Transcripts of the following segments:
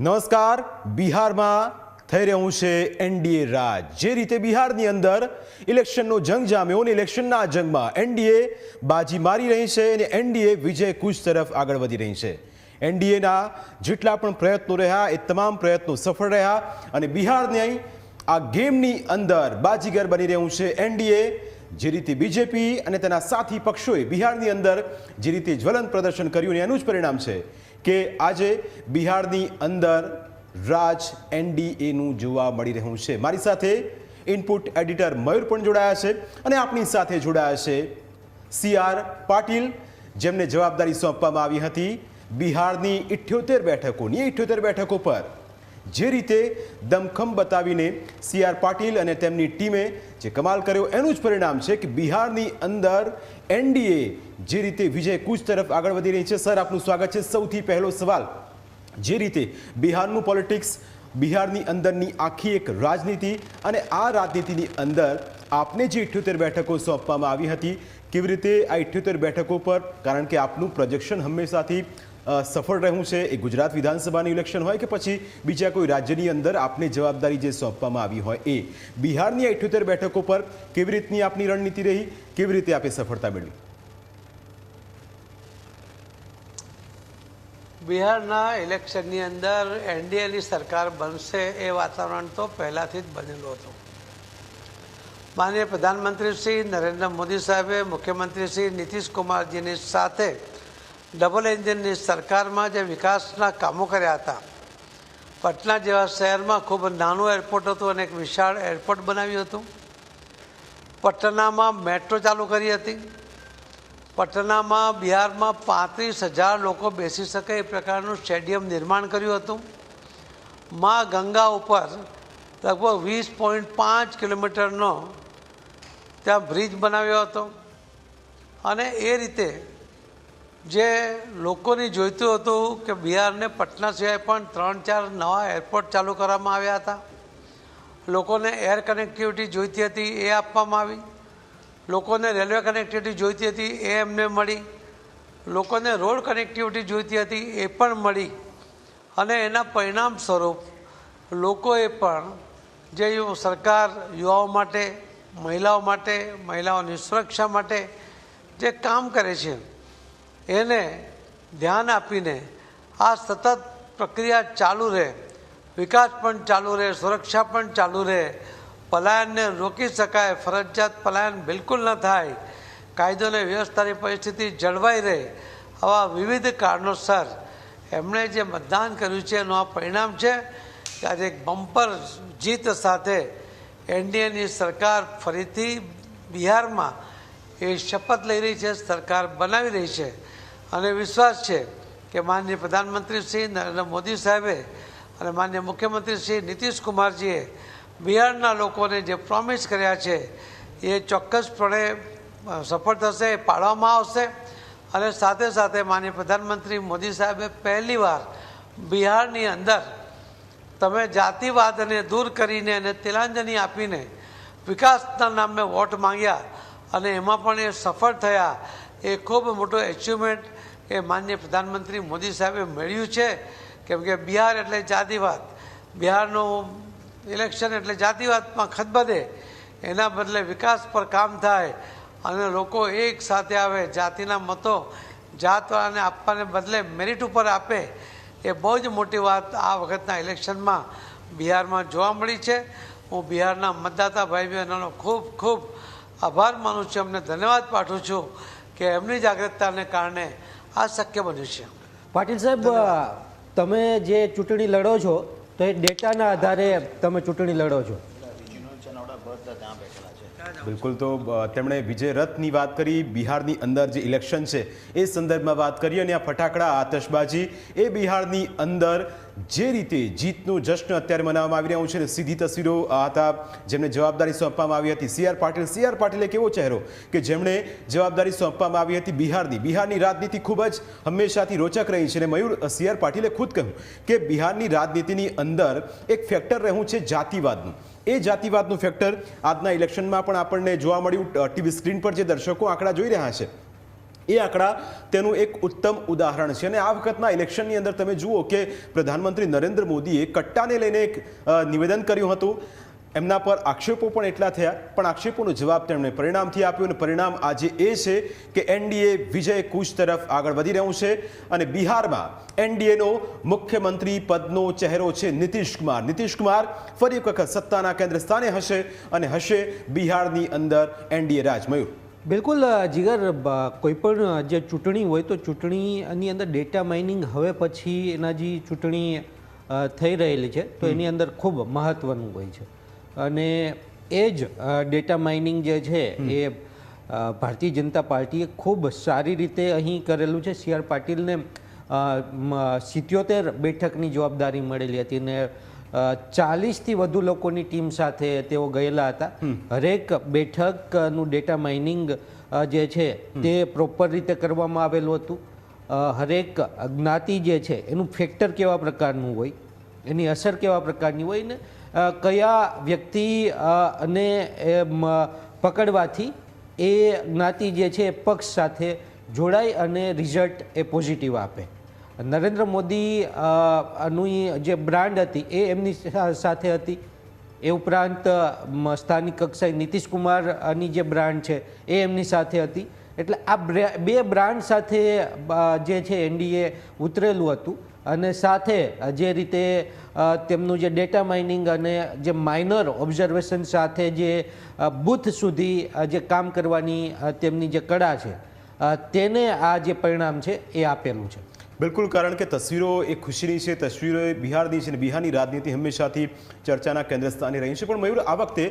નમસ્કાર. બિહારમાં થઈ રહ્યું છે એનડીએ રાજ. જે રીતે બિહારની અંદર ઇલેક્શનનો જંગ જામ્યો અને ઇલેક્શનના આ જંગમાં એનડીએ બાજી મારી રહી છે અને એનડીએ વિજય કૂચ તરફ આગળ વધી રહી છે. એનડીએના જેટલા પણ પ્રયત્નો રહ્યા, એ તમામ પ્રયત્નો સફળ રહ્યા અને બિહારની આ ગેમની અંદર બાજીગર બની રહ્યું છે એનડીએ. જે રીતે બીજેપી અને તેના સાથી પક્ષોએ બિહારની અંદર જે રીતે જ્વલન પ્રદર્શન કર્યું અને એનું જ પરિણામ છે. કે આજે બિહારની અંદર રાજ એનડીએનું જોવા મળી રહ્યું છે. મારી સાથે ઇનપુટ એડિટર મયુર પણ જોડાયા છે અને આપણી સાથે જોડાયા છે સી આર પાટીલ, જેમને જવાબદારી સોંપવામાં આવી હતી બિહારની ઇઠ્યોતેર બેઠકોની. ઇઠ્યોતેર બેઠકો પર જે રીતે દમખમ બતાવીને સી આર પાટીલ અને તેમની ટીમે જે કમાલ કર્યો, એનું જ પરિણામ છે કે બિહારની અંદર એનડીએ જે રીતે વિજય કૂચ તરફ આગળ વધી રહી છે. સર, આપનું સ્વાગત છે. સૌથી પહેલો સવાલ, જે રીતે બિહારનું પોલિટિક્સ, બિહારની અંદરની આખી એક રાજનીતિ અને આ રાજનીતિની અંદર આપને જે ઇઠ્યોતેર બેઠકો સોંપવામાં આવી હતી, કેવી રીતે આ ઇઠ્યોતેર બેઠકો પર, કારણ કે આપનું પ્રોજેક્શન હંમેશાથી સફળ રહ્યું છે એ ગુજરાત વિધાનસભાનું ઇલેક્શન હોય કે પછી બીજા કોઈ રાજ્યની અંદર આપને જવાબદારી જે સોંપવામાં આવી હોય એ. બિહારની અઠ્યોતેર બેઠકો પર કેવી રીતની આપની રણનીતિ રહી? કેવી રીતે આપે સફળતા મેળવી? બિહારના ઇલેક્શનની અંદર એનડીએની સરકાર બનશે એ વાતાવરણ તો પહેલાંથી જ બનેલું હતું. માનનીય પ્રધાનમંત્રી શ્રી નરેન્દ્ર મોદી સાહેબે મુખ્યમંત્રી શ્રી નીતિશ કુમારજીની સાથે ડબલ એન્જિનની સરકારમાં જે વિકાસના કામો કર્યા હતા, પટના જેવા શહેરમાં ખૂબ નાનું એરપોર્ટ હતું અને એક વિશાળ એરપોર્ટ બનાવ્યું હતું. પટનામાં મેટ્રો ચાલુ કરી હતી. પટનામાં બિહારમાં પાંત્રીસ હજાર લોકો બેસી શકે એ પ્રકારનું સ્ટેડિયમ નિર્માણ કર્યું હતું. મા ગંગા ઉપર લગભગ વીસ પોઈન્ટ પાંચ કિલોમીટરનો ત્યાં બ્રિજ બનાવ્યો હતો. અને એ રીતે જે લોકોને જોઈતું હતું કે બિહારને પટના સિવાય પણ ત્રણ ચાર નવા એરપોર્ટ ચાલુ કરવામાં આવ્યા હતા. લોકોને એર કનેક્ટિવિટી જોઈતી હતી, એ આપવામાં આવી. લોકોને રેલવે કનેક્ટિવિટી જોઈતી હતી, એ એમને મળી. લોકોને રોડ કનેક્ટિવિટી જોઈતી હતી, એ પણ મળી. અને એના પરિણામ સ્વરૂપ લોકોએ પણ જે સરકાર યુવાઓ માટે, મહિલાઓ માટે, મહિલાઓની સુરક્ષા માટે જે કામ કરે છે એને ધ્યાન આપીને આ સતત પ્રક્રિયા ચાલુ રહે, વિકાસ પણ ચાલુ રહે, સુરક્ષા પણ ચાલુ રહે. પલાયનને રોકી શકાય, ફરજિયાત પલાયન બિલકુલ ન થાય. કાયદો અને વ્યવસ્થાની પરિસ્થિતિ જળવાઈ રહે આવા વિવિધ કારણોસર. એમણે જે મતદાન કર્યું છે એનું આ પરિણામ છે કે આજે એક બમ્પર જીત સાથે એનડીએની સરકાર ફરીથી બિહારમાં એ શપથ લઈ રહી છે, સરકાર બનાવી રહી છે. અને વિશ્વાસ છે કે માનનીય પ્રધાનમંત્રી શ્રી નરેન્દ્ર મોદી સાહેબે અને માનનીય મુખ્યમંત્રી શ્રી નીતિશ કુમારજીએ બિહારના લોકોને જે પ્રોમિસ કર્યા છે, એ ચોક્કસપણે સફળ થશે, એ પાડવામાં આવશે. અને સાથે સાથે માનનીય પ્રધાનમંત્રી મોદી સાહેબે પહેલીવાર બિહારની અંદર તમે જાતિવાદને દૂર કરીને અને તિલાંજલિ આપીને વિકાસના નામે વોટ માંગ્યા અને એમાં પણ એ સફળ થયા, એ ખૂબ મોટો એચિવમેન્ટ એ માન્ય પ્રધાનમંત્રી મોદી સાહેબે મળ્યું છે કેમ કે બિહાર એટલે જાતિવાદ. બિહારનું ઇલેક્શન એટલે જાતિવાદમાં ખતબદે એના બદલે વિકાસ પર કામ થાય અને લોકો એક સાથે આવે, જાતિના મતો જાતવાળાને આપવાને બદલે મેરિટ ઉપર આપે. એ બહુ જ મોટી વાત આ વખતના ઇલેક્શનમાં બિહારમાં જોવા મળી છે. હું બિહારના મતદાતા ભાઈ બહેનોનો ખૂબ ખૂબ આભાર માનું છું. એમને ધન્યવાદ પાઠવું છું કે એમની જાગૃતતાને કારણે આ શક્ય બન્યું છે. પાટીલ સાહેબ તમે જે ચૂંટણી લડો છો તો એ ડેટાના આધારે તમે ચૂંટણી લડો છો. બિલકુલ તો તેમણે વિજય રથની વાત કરી બિહારની અંદર જે ઇલેક્શન છે એ સંદર્ભમાં વાત કરી અને આ ફટાકડા આતશબાજી એ બિહારની અંદર જે રીતે જીતનું જશ્ન અત્યારે મનાવવામાં આવી રહ્યું છે સીધી તસવીરો હતા, જેમને જવાબદારી સોંપવામાં આવી હતી. C R Patil, C R Patil એક એવો ચહેરો કે જેમણે જવાબદારી સોંપવામાં આવી હતી બિહારની. બિહારની રાજનીતિ ખૂબ જ હંમેશાથી રોચક રહી છે અને મયુર, સી આર પાટીલે ખુદ કહ્યું કે બિહારની રાજનીતિની અંદર એક ફેક્ટર રહ્યું છે જાતિવાદનું. એ જાતિવાદનું ફેક્ટર આજના ઇલેક્શનમાં પણ આપણને જોવા મળ્યું. ટીવી સ્ક્રીન પર જે દર્શકો આંકડા જોઈ રહ્યા છે એ આંકડા તેનું એક ઉત્તમ ઉદાહરણ છે. અને આ વખતના ઇલેક્શનની અંદર તમે જુઓ કે પ્રધાનમંત્રી નરેન્દ્ર મોદીએ કટ્ટાને લઈને એક નિવેદન કર્યું હતું. એમના પર આક્ષેપો પણ એટલા થયા, પણ આક્ષેપોનો જવાબ તેમણે પરિણામથી આપ્યો અને પરિણામ આજે એ છે કે એનડીએ વિજય કૂચ તરફ આગળ વધી રહ્યું છે. અને બિહારમાં એનડીએનો મુખ્યમંત્રી પદનો ચહેરો છે નીતિશ કુમાર. નીતિશ કુમાર ફરી એક વખત સત્તાના કેન્દ્ર સ્થાને હશે અને હશે બિહારની અંદર એનડીએ રાજ મયુર બિલકુલ જીગર બ- કોઈ પણ જે ચૂંટણી હોય તો ચૂંટણીની અંદર ડેટા માઇનિંગ હવે પછી એના જે ચૂંટણી થઈ રહેલી છે તો એની અંદર ખૂબ મહત્વનું હોય છે. અને એ જ ડેટા માઇનિંગ જે છે એ ભારતીય જનતા પાર્ટીએ ખૂબ સારી રીતે અહીં કરેલું છે. સી આર પાટીલને સિત્યોતેર બેઠકની જવાબદારી મળેલી હતી ને ચાલીસથી વધુ લોકોની ટીમ સાથે તેઓ ગયેલા હતા. હરેક બેઠકનું ડેટા માઇનિંગ જે છે તે પ્રોપર રીતે કરવામાં આવેલું હતું. હરેક જ્ઞાતિ જે છે એનું ફેક્ટર કેવા પ્રકારનું હોય એની અસર કેવા પ્રકારની હોય ને કયા વ્યક્તિ અને એ પકડવાથી એ જ્ઞાતિ જે છે એ પક્ષ સાથે જોડાય અને રિઝલ્ટ એ પોઝિટિવ આપે. નરેન્દ્ર મોદી નું જે બ્રાન્ડ હતી એ એમની સાથે હતી. એ ઉપરાંત સ્થાનિક કક્ષાએ નીતિશ કુમારની જે બ્રાન્ડ છે એ એમની સાથે હતી. એટલે આ બે બ્રાન્ડ સાથે જે છે એનડીએ ઉતરેલું હતું અને સાથે જે રીતે તેમનું જે ડેટા માઇનિંગ અને જે માઇનર ઓબ્ઝર્વેશન સાથે જે બૂથ સુધી જે કામ કરવાની તેમની જે કળા છે તેને આ જે પરિણામ છે એ આપેલું છે. બિલકુલ, કારણ કે તસવીરો એ ખુશીની છે, તસવીરો એ બિહારની છે અને બિહારની રાજનીતિ હંમેશાથી ચર્ચાના કેન્દ્ર સ્થાને રહી છે. પણ મયુર, આ વખતે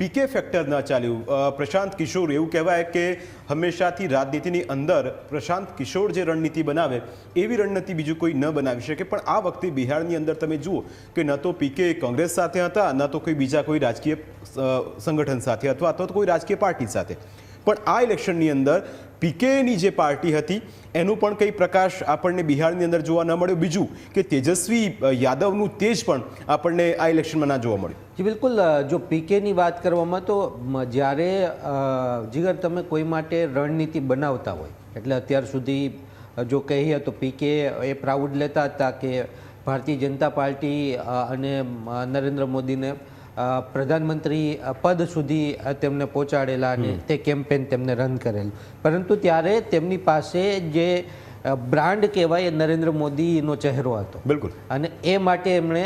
પીકે ફેક્ટર ન ચાલ્યું. પ્રશાંત કિશોર, એવું કહેવાય કે હંમેશાથી રાજનીતિની અંદર પ્રશાંત કિશોર જે રણનીતિ બનાવે, એવી રણનીતિ બીજું કોઈ ન બનાવી શકે. પણ આ વખતે બિહારની અંદર તમે જુઓ કે ન તો પીકે કોંગ્રેસ સાથે હતા, ન તો કોઈ બીજા કોઈ રાજકીય સંગઠન સાથે અથવા તો કોઈ રાજકીય પાર્ટી સાથે. પણ આ ઇલેક્શનની અંદર પીકેની જે પાર્ટી હતી, એનું પણ કંઈ પ્રકાશ આપણને બિહારની અંદર જોવા ન મળ્યો. બીજું કે તેજસ્વી યાદવનું તેજ પણ આપણને આ ઇલેક્શનમાં ના જોવા મળ્યું. જી, બિલકુલ જો પીકેની વાત કરવામાં તો જ્યારે જીગર તમે કોઈ માટે રણનીતિ બનાવતા હોય, એટલે અત્યાર સુધી જો કહીએ તો પીકે એ પ્રાઉડ લેતા હતા કે ભારતીય જનતા પાર્ટી અને નરેન્દ્ર મોદીને પ્રધાનમંત્રી પદ સુધી તેમને પહોંચાડેલા અને તે કેમ્પેન તેમને રન કરેલું. પરંતુ ત્યારે તેમની પાસે જે બ્રાન્ડ કહેવાય એ નરેન્દ્ર મોદીનો ચહેરો હતો. બિલકુલ. અને એ માટે એમણે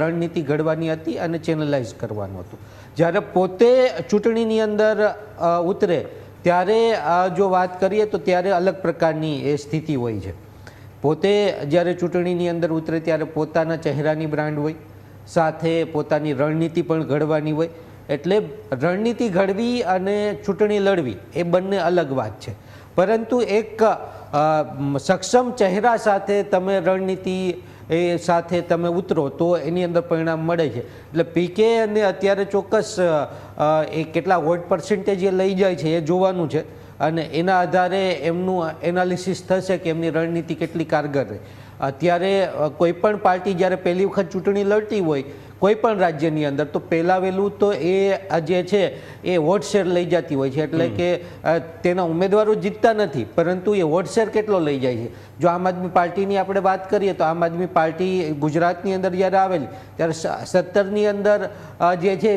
રણનીતિ ઘડવાની હતી અને ચેનલાઇઝ કરવાનું હતું. જ્યારે પોતે ચૂંટણીની અંદર ઉતરે ત્યારે જો વાત કરીએ તો ત્યારે અલગ પ્રકારની એ સ્થિતિ હોય છે. પોતે જ્યારે ચૂંટણીની અંદર ઉતરે ત્યારે પોતાના ચહેરાની બ્રાન્ડ હોય. સાથે પોતાની રણનીતિ પણ ઘડવાની હોય. એટલે રણનીતિ ઘડવી અને ચૂંટણી લડવી એ બંને અલગ વાત છે. પરંતુ એક સક્ષમ ચહેરા સાથે તમે રણનીતિ એ સાથે તમે ઉતરો તો એની અંદર પરિણામ મળે છે. એટલે પીકે અને અત્યારે ચોક્કસ એ કેટલા વોટ પર્સન્ટેજ એ લઈ જાય છે એ જોવાનું છે. અને એના આધારે એમનું એનાલિસિસ થશે કે એમની રણનીતિ કેટલી કારગર રહે. અત્યારે કોઈપણ કોઈ પણ પાર્ટી જ્યારે પહેલી વખત ચૂંટણી લડતી હોય કોઈ પણ રાજ્યની અંદર તો પહેલાં વહેલું તો એ જે છે એ વોટ શેર લઈ જતી હોય છે. એટલે કે તેના ઉમેદવારો જીતતા નથી પરંતુ એ વોટ શેર કેટલો લઈ જાય છે? જો આમ આદમી પાર્ટીની આપણે વાત કરીએ તો આમ આદમી પાર્ટી ગુજરાતની અંદર જ્યારે આવેલી ત્યારે સત્તરની અંદર જે છે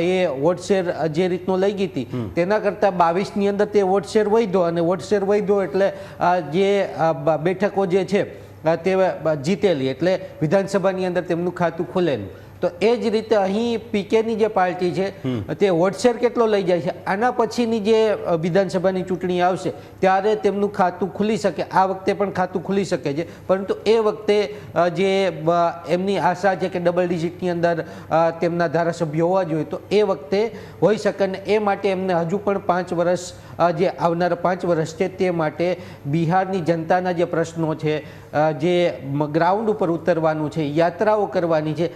એ વોટ શેર જે રીતનો લઈ ગઈ હતી તેના કરતાં બાવીસની અંદર તે વોટ શેર વધ્યો અને વોટ શેર વધ્યો એટલે જે બેઠકો જે છે તે જીતેલી. એટલે વિધાનસભાની અંદર તેમનું ખાતું ખુલેલું. તો એ જ રીતે અહીં પીકેની જે પાર્ટી છે તે વોટશેર કેટલો લઈ જાય છે? આના પછીની જે વિધાનસભાની ચૂંટણી આવશે ત્યારે તેમનું ખાતું ખુલી શકે. આ વખતે પણ ખાતું ખુલી શકે છે. પરંતુ એ વખતે જે એમની આશા છે કે ડબલ ડિજિટની અંદર તેમના ધારાસભ્યો હોવા જોઈએ તો એ વખતે હોઈ શકે ને એ માટે એમને હજુ પણ પાંચ વર્ષ જે આવનારા પાંચ વર્ષ છે તે માટે બિહારની જનતાના જે પ્રશ્નો છે જે ગ્રાઉન્ડ ઉપર ઉતરવાનું છે યાત્રાઓ કરવાની છે